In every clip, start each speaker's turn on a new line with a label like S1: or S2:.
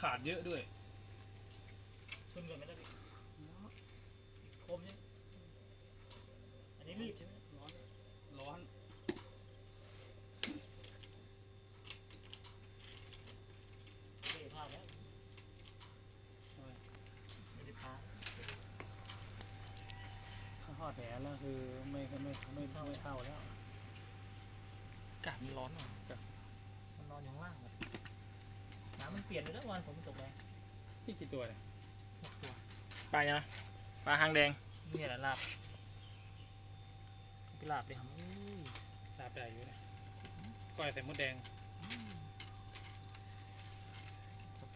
S1: ขาดเยอะด้วย
S2: ชนกันไม่ได้พี่คมเนี่ยอันนี้รีบใช่ไหมร้อน
S1: ร้อน
S2: เท่พลาดแล้วไม่ได้พลาด
S1: ถ้าทอดแหแล้วคือไม่ไม่ไม่ไม่ไม่เข้าแล้ว
S3: อากาศมันร้อนหน่อย
S2: มันนอนอยู่ข้างล่างเลยน้ำ มันเปลี่ยนเลยแล้ววันผมตกแรง
S1: พี่กี่ตัวเนี่ย
S2: หกตัว
S3: ปลาเนี่ยนะปลาหางแดง
S2: เนี่ยแหละลาบไปลาบเลยครับอุ้ย
S1: ตาไปไหนอยู่เนี่ยก้อยใส่มดแดง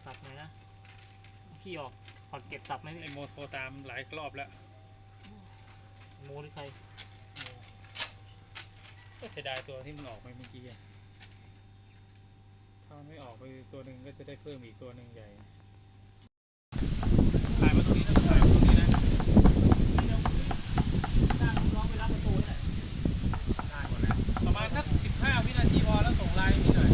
S2: สับๆหน่อยนะขี้ออกขอดเก็บสับไหมพี่
S1: ไอโมโทรตามหลายรอบแล้ว
S2: โมหรือใคร
S1: ก็เสียดายตัวที่มันออกไปเมื่อกี้อะ ถ้าไม่ออกไปตัวหนึ่งก็จะได้เพิ่มอีกตัวหนึ่งใหญ่ถ่ายมาตรงนี้นะถ่ายมาตรงนี้นะ
S2: จ้างลูกน้องไปรับประตูนี่แหละ
S1: ได้หมดแล้วประมาณสักสิบห้าวินาทีพอแล้วส่งไลน์นี่หน่อย